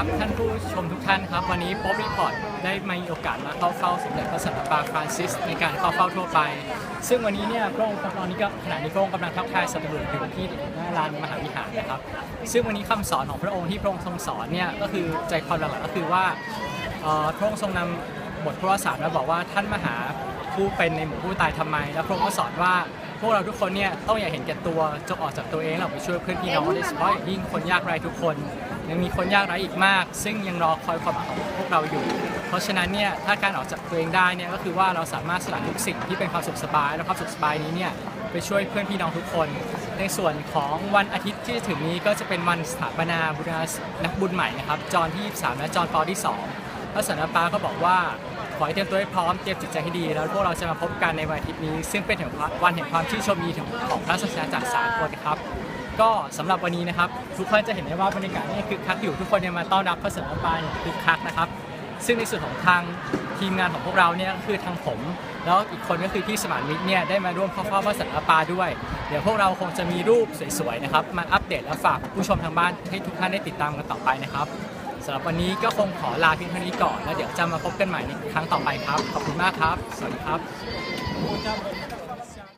ครับท่านผู้ชมทุกท่านครับ วันนี้ป๊อปรีพอร์ตได้มีโอกาสมาเข้าเฝ้าสมเด็จพระสันตะปาฟรานซิส ในการเข้าเฝ้าทั่วไป ซึ่งวันนี้เนี่ยพระองค์ตอนนี้ก็ขณะนี้พระองค์กำลังทักทายสัตว์บุรุษอยู่ที่หน้าลานมหาวิหารนะครับ ซึ่งวันนี้คำสอนของพระองค์ที่พระองค์ทรงสอนเนี่ยก็คือใจความหลักก็คือว่าพระองค์ทรงนำบทพระวสารมาบอกว่าท่านมหาผู้เป็นในหมู่ผู้ตายทำไม แล้วพระองค์ก็สอนว่าพวกเราทุกคนเนี่ยต้องอย่าเห็นแก่ตัวจงออกจากตัวเองแล้วออกไปช่วยเพื่อนพี่น้องโดยเฉพาะอย่างยิ่งคนยากไร้ทุกคน ยังมีคนยากไร้อีกมาก ซึ่งยังรอคอยความหวังของพวกเราอยู่ เพราะฉะนั้นเนี่ยถ้าการออกจากตัวเองได้เนี่ยก็คือว่าเราสามารถสละทุกสิ่งที่เป็นความสุขสบาย และความสุขสบายนี้เนี่ยไปช่วยเพื่อนพี่น้องทุกคน ในส่วนของวันอาทิตย์ที่จะถึงนี้ก็จะเป็นวันสถาปนาบุญนักบุญใหม่นะครับจอนที่ 23 และจอนปอที่2พระสันตปาก็บอกว่าขอให้เตรียมตัวให้พร้อมเตรียมจิตใจให้ดี แล้วพวกเราจะมาพบกันในวันอาทิตย์นี้ ซึ่งเป็นวันแห่งความชื่นชมยินดีของพระศาสนาจักสากลครับ ก็สำหรับวันนี้นะครับทุกคนจะเห็นได้ว่าบรรยากาศนี่คึกคักอยู่ทุกคนเนี่ยมาต้อนรับพระสันตะปาอย่างคึกคักนะครับซึ่งในส่วนของทางทีมงานของพวกเราเนี่ยคือทางผม แล้วอีกคนก็คือพี่สมานมิตรเนี่ยได้มาร่วมเข้าเฝ้าพระสันตะปาด้วย เดี๋ยวพวกเราคงจะมีรูปสวยๆนะครับมาอัปเดตและฝากผู้ชมทางบ้านให้ทุกท่านได้ติดตามกันต่อไปนะครับสำหรับวันนี้ก็คงขอลาเพียงเท่านี้ก่อน แล้วเดี๋ยวจะมาพบกันใหม่ในครั้งต่อไปครับ ขอบคุณมากครับ สวัสดีครับ